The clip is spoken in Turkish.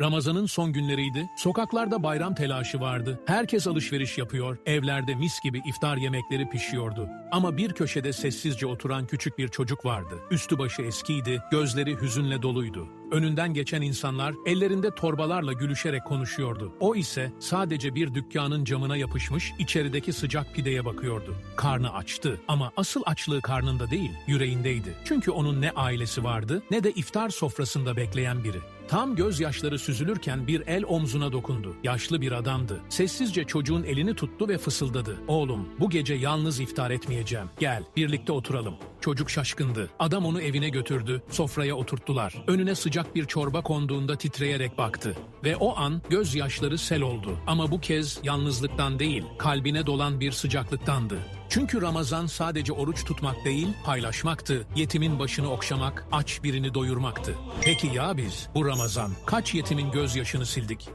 Ramazan'ın son günleriydi. Sokaklarda bayram telaşı vardı. Herkes alışveriş yapıyor. Evlerde mis gibi iftar yemekleri pişiyordu. Ama bir köşede sessizce oturan küçük bir çocuk vardı. Üstü başı eskiydi, gözleri hüzünle doluydu. Önünden geçen insanlar ellerinde torbalarla gülüşerek konuşuyordu. O ise sadece bir dükkanın camına yapışmış içerideki sıcak pideye bakıyordu. Karnı açtı ama asıl açlığı karnında değil, yüreğindeydi. Çünkü onun ne ailesi vardı ne de iftar sofrasında bekleyen biri. Tam gözyaşları süzülürken bir el omzuna dokundu. Yaşlı bir adamdı. Sessizce çocuğun elini tuttu ve fısıldadı. Oğlum, bu gece yalnız iftar etmeyeceğim. Gel, birlikte oturalım. Çocuk şaşkındı. Adam onu evine götürdü, sofraya oturttular. Önüne sıcak bir çorba konduğunda titreyerek baktı. Ve o an gözyaşları sel oldu. Ama bu kez yalnızlıktan değil, kalbine dolan bir sıcaklıktandı. Çünkü Ramazan sadece oruç tutmak değil, paylaşmaktı. Yetimin başını okşamak, aç birini doyurmaktı. Peki ya biz bu Ramazan kaç yetimin gözyaşını sildik?